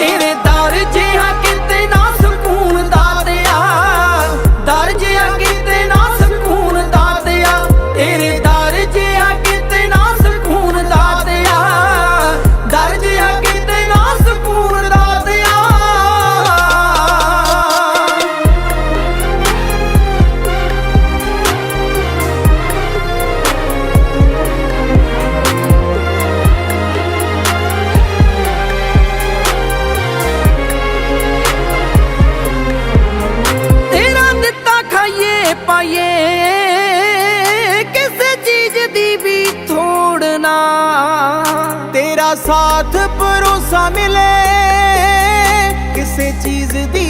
did it. ਸਾਥ ਭਰੋਸਾ ਮਿਲੇ ਕਿਸੇ ਚੀਜ਼ ਦੀ